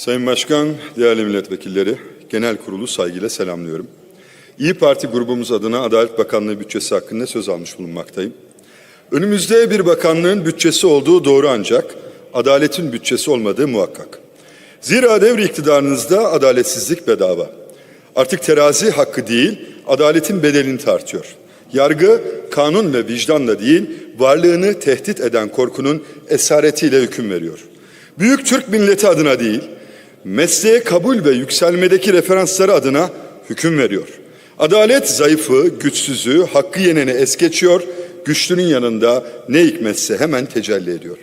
Sayın Başkan, değerli milletvekilleri, genel kurulu saygıyla selamlıyorum. İyi Parti grubumuz adına Adalet Bakanlığı bütçesi hakkında söz almış bulunmaktayım. Önümüzde bir bakanlığın bütçesi olduğu doğru ancak adaletin bütçesi olmadığı muhakkak. Zira devri iktidarınızda adaletsizlik bedava. Artık terazi hakkı değil, adaletin bedelini tartıyor. Yargı kanun ve vicdanla değil, varlığını tehdit eden korkunun esaretiyle hüküm veriyor. Büyük Türk milleti adına değil, mesleğe kabul ve yükselmedeki referansları adına hüküm veriyor. Adalet zayıfı, güçsüzü, hakkı yeneni es geçiyor, güçlünün yanında ne hikmetse hemen tecelli ediyor.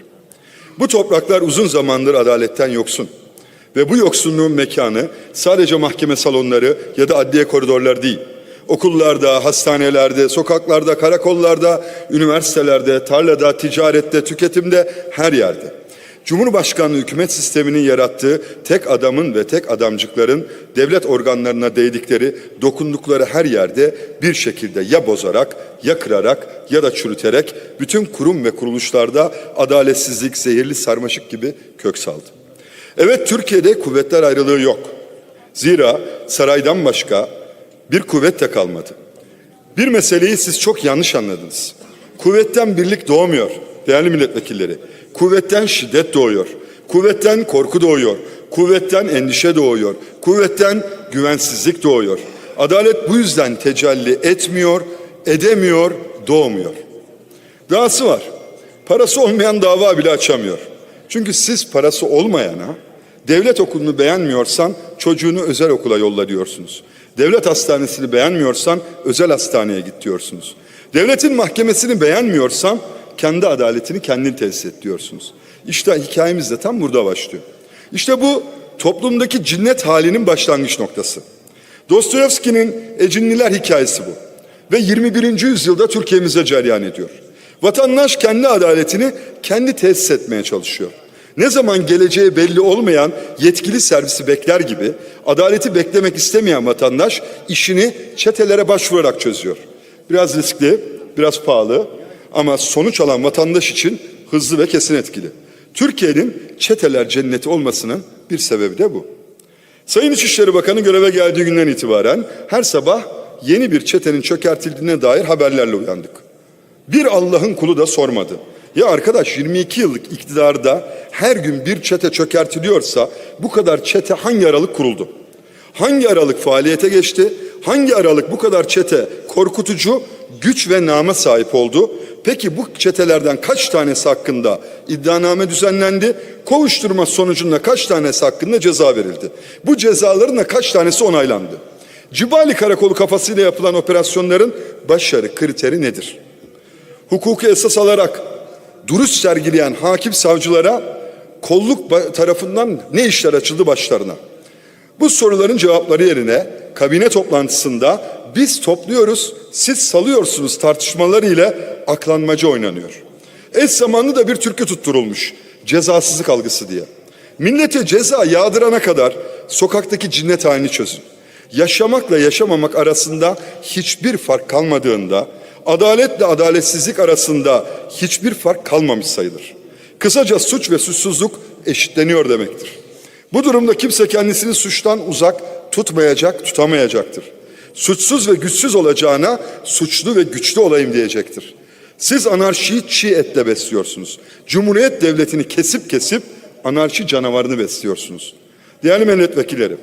Bu topraklar uzun zamandır adaletten yoksun. Ve bu yoksunluğun mekanı sadece mahkeme salonları ya da adliye koridorları değil. Okullarda, hastanelerde, sokaklarda, karakollarda, üniversitelerde, tarlada, ticarette, tüketimde, her yerde. Cumhurbaşkanlığı hükümet sisteminin yarattığı tek adamın ve tek adamcıkların devlet organlarına değdikleri, dokundukları her yerde bir şekilde ya bozarak, ya kırarak ya da çürüterek bütün kurum ve kuruluşlarda adaletsizlik, zehirli sarmaşık gibi kök saldı. Evet Türkiye'de kuvvetler ayrılığı yok. Zira saraydan başka bir kuvvet de kalmadı. Bir meseleyi siz çok yanlış anladınız. Kuvvetten birlik doğmuyor değerli milletvekilleri. Kuvvetten şiddet doğuyor. Kuvvetten korku doğuyor. Kuvvetten endişe doğuyor. Kuvvetten güvensizlik doğuyor. Adalet bu yüzden tecelli etmiyor, edemiyor, doğmuyor. Dahası var. Parası olmayan dava bile açamıyor. Çünkü siz parası olmayana devlet okulunu beğenmiyorsan çocuğunu özel okula yolla diyorsunuz. Devlet hastanesini beğenmiyorsan özel hastaneye git diyorsunuz. Devletin mahkemesini beğenmiyorsan kendi adaletini kendin tesis et diyorsunuz. İşte hikayemiz de tam burada başlıyor. İşte bu toplumdaki cinnet halinin başlangıç noktası. Dostoyevski'nin Ecinliler hikayesi bu. Ve 21. yüzyılda Türkiye'mize ceryan ediyor. Vatandaş kendi adaletini kendi tesis etmeye çalışıyor. Ne zaman geleceği belli olmayan yetkili servisi bekler gibi adaleti beklemek istemeyen vatandaş işini çetelere başvurarak çözüyor. Biraz riskli, biraz pahalı ama sonuç alan vatandaş için hızlı ve kesin etkili. Türkiye'nin çeteler cenneti olmasının bir sebebi de bu. Sayın İçişleri Bakanı göreve geldiği günden itibaren her sabah yeni bir çetenin çökertildiğine dair haberlerle uyandık. Bir Allah'ın kulu da sormadı. Ya arkadaş 22 yıllık iktidarda her gün bir çete çökertiliyorsa bu kadar çete hangi aralık kuruldu? Hangi aralık faaliyete geçti? Hangi aralık bu kadar çete korkutucu güç ve nama sahip oldu? Peki bu çetelerden kaç tanesi hakkında iddianame düzenlendi? Kovuşturma sonucunda kaç tanesi hakkında ceza verildi? Bu cezaların da kaç tanesi onaylandı? Cibali Karakolu kafasıyla yapılan operasyonların başarı kriteri nedir? Hukuku esas alarak duruş sergileyen hakim savcılara kolluk tarafından ne işler açıldı başlarına? Bu soruların cevapları yerine kabine toplantısında biz topluyoruz, siz salıyorsunuz tartışmaları ile aklanmaca oynanıyor. Eş zamanlı da bir türkü tutturulmuş cezasızlık algısı diye. Millete ceza yağdırana kadar sokaktaki cinnet halini çözün. Yaşamakla yaşamamak arasında hiçbir fark kalmadığında, adaletle adaletsizlik arasında hiçbir fark kalmamış sayılır. Kısaca suç ve suçsuzluk eşitleniyor demektir. Bu durumda kimse kendisini suçtan uzak tutmayacak, tutamayacaktır. Suçsuz ve güçsüz olacağına suçlu ve güçlü olayım diyecektir. Siz anarşiyi çiğ etle besliyorsunuz. Cumhuriyet devletini kesip kesip anarşi canavarını besliyorsunuz. Değerli milletvekilleri,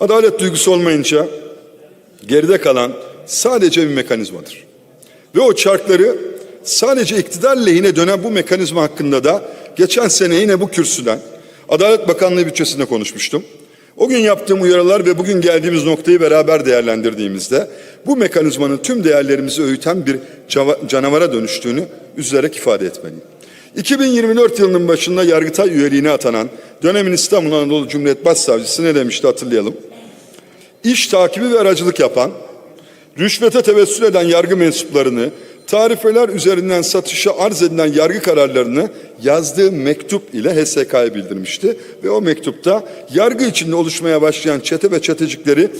adalet duygusu olmayınca geride kalan sadece bir mekanizmadır. Ve o çarkları sadece iktidar lehine dönen bu mekanizma hakkında da geçen sene yine bu kürsüden Adalet Bakanlığı bütçesinde konuşmuştum. O gün yaptığım uyarılar ve bugün geldiğimiz noktayı beraber değerlendirdiğimizde bu mekanizmanın tüm değerlerimizi öğüten bir canavara dönüştüğünü üzülerek ifade etmeliyim. 2024 yılının başında Yargıtay üyeliğine atanan dönemin İstanbul Anadolu Cumhuriyet Başsavcısı ne demişti hatırlayalım. İş takibi ve aracılık yapan, rüşvete tevessül eden yargı mensuplarını, tarifeler üzerinden satışa arz edilen yargı kararlarını yazdığı mektup ile HSK'ya bildirmişti. Ve o mektupta yargı içinde oluşmaya başlayan çete ve çetecikleri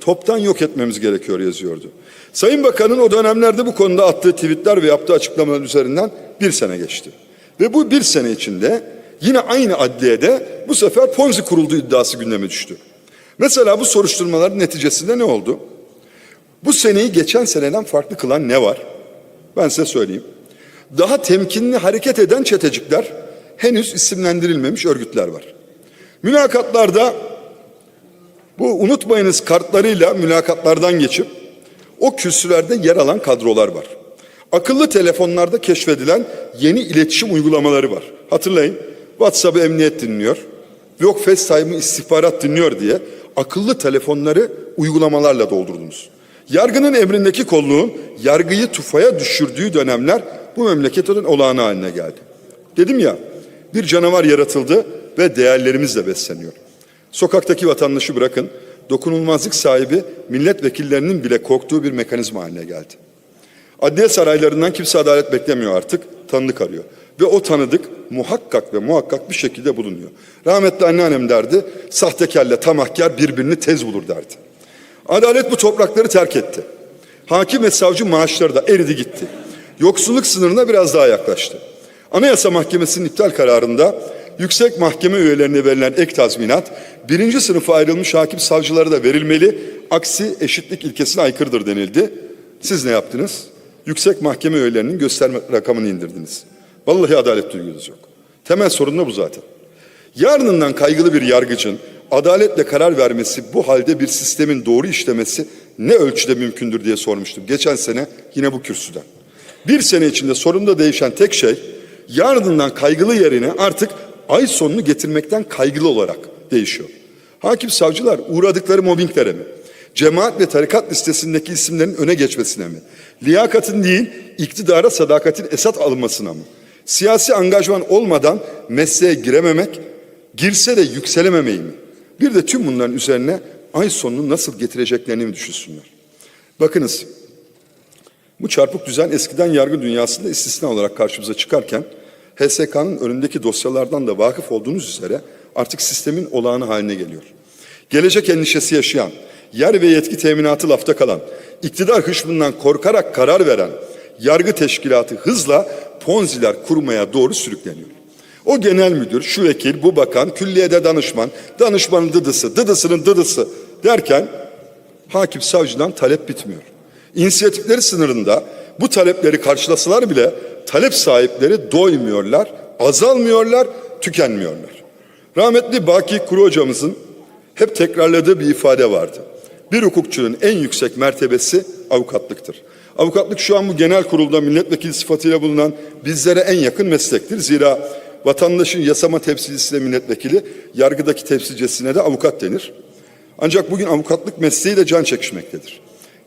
toptan yok etmemiz gerekiyor yazıyordu. Sayın Bakan'ın o dönemlerde bu konuda attığı tweetler ve yaptığı açıklamalar üzerinden bir sene geçti. Ve bu bir sene içinde Yine aynı adliyede bu sefer Ponzi kurulduğu iddiası gündeme düştü. Mesela bu soruşturmaların neticesinde ne oldu? Bu seneyi geçen seneden farklı kılan ne var? Ben size söyleyeyim. Daha temkinli hareket eden çetecikler, henüz isimlendirilmemiş örgütler var. Mülakatlarda bu unutmayınız kartlarıyla mülakatlardan geçip o kürsülerde yer alan kadrolar var. Akıllı telefonlarda keşfedilen yeni iletişim uygulamaları var. Hatırlayın WhatsApp'ı emniyet dinliyor. Yok FaceTime'ı istihbarat dinliyor diye akıllı telefonları uygulamalarla doldurdunuz. Yargının emrindeki kolluğun yargıyı tufaya düşürdüğü dönemler bu memleketin olağanı haline geldi. Dedim ya bir canavar yaratıldı ve değerlerimizle besleniyor. Sokaktaki vatandaşı bırakın dokunulmazlık sahibi milletvekillerinin bile korktuğu bir mekanizma haline geldi. Adliye saraylarından kimse adalet beklemiyor artık, tanıdık arıyor. Ve o tanıdık muhakkak ve muhakkak bir şekilde bulunuyor. Rahmetli anneannem derdi, sahtekarla tamahkar birbirini tez bulur derdi. Adalet bu toprakları terk etti. Hakim ve savcı maaşları da eridi gitti. Yoksulluk sınırına biraz daha yaklaştı. Anayasa Mahkemesi'nin iptal kararında yüksek mahkeme üyelerine verilen ek tazminat birinci sınıfa ayrılmış hakim savcılara da verilmeli. Aksi eşitlik ilkesine aykırıdır denildi. Siz ne yaptınız? Yüksek mahkeme üyelerinin gösterme rakamını indirdiniz. Vallahi adalet duygunuz yok. Temel sorun da bu zaten. Yarınından kaygılı bir yargıcın adaletle karar vermesi bu halde bir sistemin doğru işlemesi ne ölçüde mümkündür diye sormuştum. Geçen sene yine bu kürsüden. Bir sene içinde sorunda değişen tek şey yarınından kaygılı yerine artık ay sonunu getirmekten kaygılı olarak değişiyor. Hakim savcılar uğradıkları mobbinglere mi? Cemaat ve tarikat listesindeki isimlerin öne geçmesine mi? Liyakatın değil, iktidara sadakatin esat alınmasına mı? Siyasi angajman olmadan mesleğe girememek, girse de yükselememeyi mi? Bir de tüm bunların üzerine ay sonunu nasıl getireceklerini mi düşünsünler? Bakınız, bu çarpık düzen eskiden yargı dünyasında istisna olarak karşımıza çıkarken HSK'nın önündeki dosyalardan da vakıf olduğunuz üzere artık sistemin olağanı haline geliyor. Gelecek endişesi yaşayan, yer ve yetki teminatı lafta kalan, iktidar hışmından korkarak karar veren yargı teşkilatı hızla ponziler kurmaya doğru sürükleniyor. O genel müdür, şu vekil, bu bakan, külliyede danışman, danışmanın dıdısı, dıdısının dıdısı derken hakim savcıdan talep bitmiyor. İnisiyatifleri sınırında bu talepleri karşılasalar bile talep sahipleri doymuyorlar, azalmıyorlar, tükenmiyorlar. Rahmetli Baki Kuru hocamızın hep tekrarladığı bir ifade vardı. Bir hukukçunun en yüksek mertebesi avukatlıktır. Avukatlık şu an bu genel kurulda milletvekili sıfatıyla bulunan bizlere en yakın meslektir. Zira vatandaşın yasama temsilcisine milletvekili, yargıdaki temsilcisine de avukat denir. Ancak bugün avukatlık mesleği de can çekişmektedir.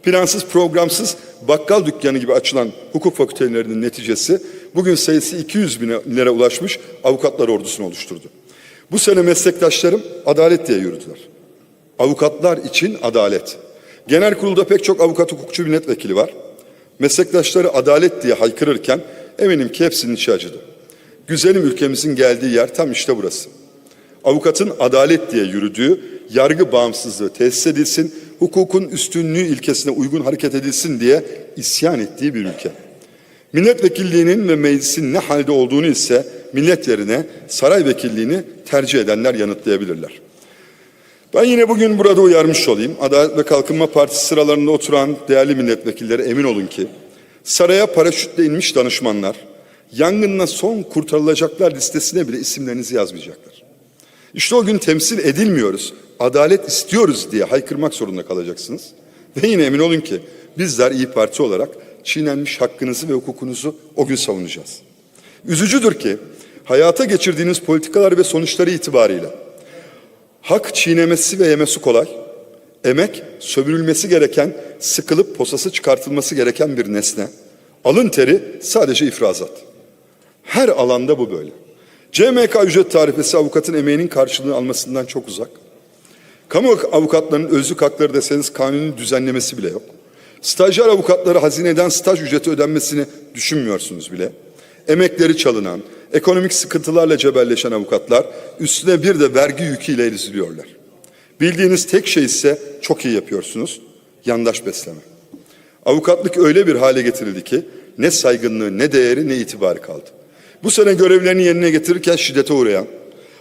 Plansız, programsız bakkal dükkanı gibi açılan hukuk fakültelerinin neticesi bugün sayısı 200 binlere ulaşmış avukatlar ordusunu oluşturdu. Bu sene meslektaşlarım adalet diye yürüdüler. Avukatlar için adalet. Genel kurulda pek çok avukat hukukçu milletvekili var. Meslektaşları adalet diye haykırırken eminim ki hepsinin içi acıdı. Güzelim ülkemizin geldiği yer tam işte burası. Avukatın adalet diye yürüdüğü, yargı bağımsızlığı tesis edilsin, hukukun üstünlüğü ilkesine uygun hareket edilsin diye isyan ettiği bir ülke. Milletvekilliğinin ve meclisin ne halde olduğunu ise millet yerine saray vekilliğini tercih edenler yanıtlayabilirler. Ben yine bugün burada uyarmış olayım. Adalet ve Kalkınma Partisi sıralarında oturan değerli milletvekilleri emin olun ki saraya paraşütle inmiş danışmanlar yangınla son kurtarılacaklar listesine bile isimlerinizi yazmayacaklar. İşte o gün temsil edilmiyoruz, adalet istiyoruz diye haykırmak zorunda kalacaksınız. Ve yine emin olun ki bizler İyi Parti olarak çiğnenmiş hakkınızı ve hukukunuzu o gün savunacağız. Üzücüdür ki hayata geçirdiğiniz politikalar ve sonuçları itibarıyla hak çiğnemesi ve yemesi kolay, emek sömürülmesi gereken, sıkılıp posası çıkartılması gereken bir nesne. Alın teri sadece ifrazat. Her alanda bu böyle. CMK ücret tarifesi avukatın emeğinin karşılığını almasından çok uzak. Kamu avukatlarının özlük hakları deseniz kanunun düzenlemesi bile yok. Stajyer avukatları hazineden staj ücreti ödenmesini düşünmüyorsunuz bile. Emekleri çalınan, ekonomik sıkıntılarla cebelleşen avukatlar üstüne bir de vergi yüküyle eziliyorlar. Bildiğiniz tek şey ise çok iyi yapıyorsunuz, yandaş besleme. Avukatlık öyle bir hale getirildi ki ne saygınlığı, ne değeri, ne itibarı kaldı. Bu sene görevlerini yerine getirirken şiddete uğrayan,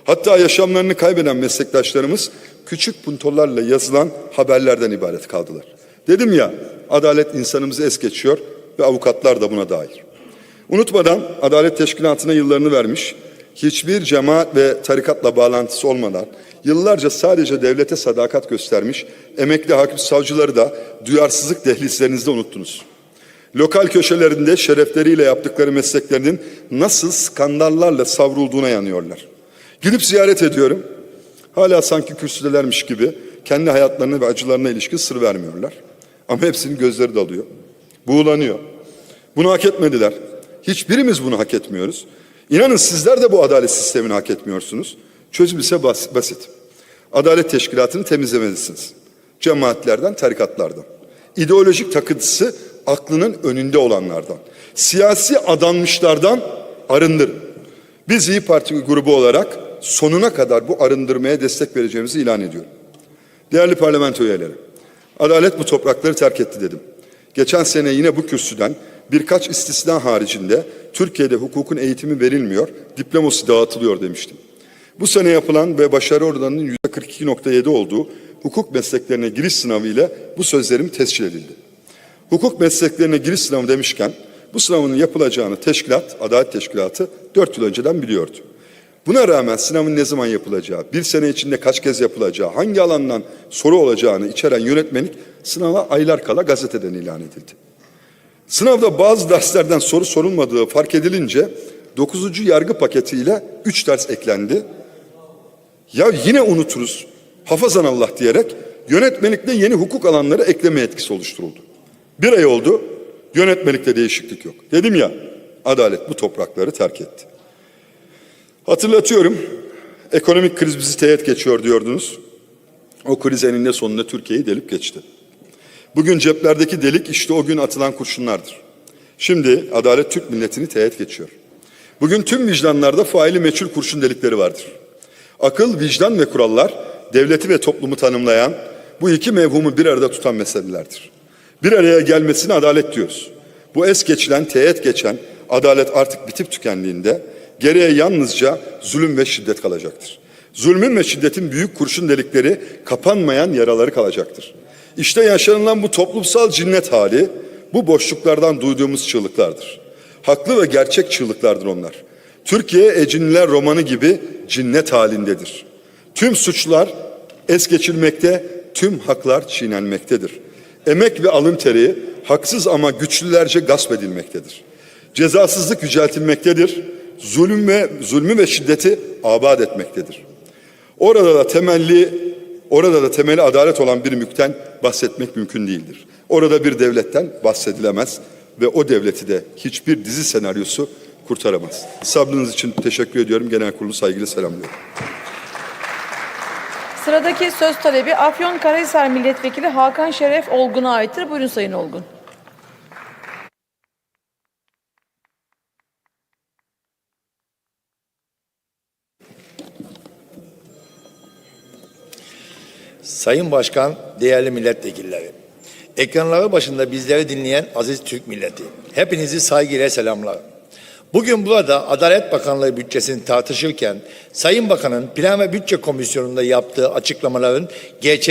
hatta yaşamlarını kaybeden meslektaşlarımız küçük puntolarla yazılan haberlerden ibaret kaldılar. Dedim ya, adalet insanımızı es geçiyor ve avukatlar da buna dair. Unutmadan Adalet Teşkilatı'na yıllarını vermiş, hiçbir cemaat ve tarikatla bağlantısı olmadan yıllarca sadece devlete sadakat göstermiş emekli hakim savcıları da duyarsızlık dehlizlerinizde unuttunuz. Lokal köşelerinde şerefleriyle yaptıkları mesleklerinin nasıl skandallarla savrulduğuna yanıyorlar. Gidip ziyaret ediyorum. Hala sanki kürsüdelermiş gibi kendi hayatlarına ve acılarına ilişkin sır vermiyorlar. Ama hepsinin gözleri dalıyor. Buğulanıyor. Bunu hak etmediler. Hiçbirimiz bunu hak etmiyoruz. İnanın sizler de bu adalet sistemini hak etmiyorsunuz. Çözüm ise bas- basit. Adalet teşkilatını temizlemelisiniz. Cemaatlerden, tarikatlardan. İdeolojik takıntısı aklının önünde olanlardan. Siyasi adanmışlardan arındırın. Biz İyi Parti grubu olarak sonuna kadar bu arındırmaya destek vereceğimizi ilan ediyorum. Değerli parlamento üyeleri, adalet bu toprakları terk etti dedim. Geçen sene yine bu kürsüden birkaç istisna haricinde Türkiye'de hukukun eğitimi verilmiyor, diploması dağıtılıyor demiştim. Bu sene yapılan ve başarı oranının %42.7 olduğu hukuk mesleklerine giriş sınavı ile bu sözlerim tescil edildi. Hukuk mesleklerine giriş sınavı demişken bu sınavın yapılacağını teşkilat, Adalet Teşkilatı 4 yıl önceden biliyordu. Buna rağmen sınavın ne zaman yapılacağı, bir sene içinde kaç kez yapılacağı, hangi alandan soru olacağını içeren yönetmenlik sınava aylar kala gazeteden ilan edildi. Sınavda bazı derslerden soru sorulmadığı fark edilince 9. yargı paketiyle 3 ders eklendi. Ya yine unuturuz, hafazan Allah diyerek yönetmelikte yeni hukuk alanları ekleme etkisi oluşturuldu. Bir ay oldu, yönetmelikte değişiklik yok. Dedim ya, adalet bu toprakları terk etti. Hatırlatıyorum, ekonomik kriz bizi teğet geçiyor diyordunuz. O kriz eninde sonunda Türkiye'yi delip geçti. Bugün ceplerdeki delik işte o gün atılan kurşunlardır. Şimdi adalet Türk milletini teğet geçiyor. Bugün tüm vicdanlarda faili meçhul kurşun delikleri vardır. Akıl, vicdan ve kurallar devleti ve toplumu tanımlayan bu iki mevhumu bir arada tutan meselelerdir. Bir araya gelmesine adalet diyoruz. Bu es geçilen, teğet geçen adalet artık bitip tükendiğinde geriye yalnızca zulüm ve şiddet kalacaktır. Zulmün ve şiddetin büyük kurşun delikleri kapanmayan yaraları kalacaktır. İşte yaşanılan bu toplumsal cinnet hali bu boşluklardan duyduğumuz çığlıklardır. Haklı ve gerçek çığlıklardır onlar. Türkiye Ecinliler romanı gibi cinnet halindedir. Tüm suçlar es geçilmekte, tüm haklar çiğnenmektedir. Emek ve alın teri haksız ama güçlülerce gasp edilmektedir. Cezasızlık yüceltilmektedir. Zulüm ve zulmü ve şiddeti abad etmektedir. Orada da temelli orada da temeli adalet olan bir mülkten bahsetmek mümkün değildir. Orada bir devletten bahsedilemez ve o devleti de hiçbir dizi senaryosu kurtaramaz. Sabrınız için teşekkür ediyorum. Genel kurulu saygıyla selamlıyorum. Sıradaki söz talebi Afyonkarahisar Milletvekili Hakan Şeref Olgun'a aittir. Buyurun Sayın Olgun. Sayın Başkan, değerli milletvekilleri. Ekranları başında bizleri dinleyen aziz Türk milleti. Hepinizi saygıyla selamlar. Bugün burada Adalet Bakanlığı bütçesini tartışırken Sayın Bakan'ın Plan ve Bütçe Komisyonu'nda yaptığı açıklamaların gerçek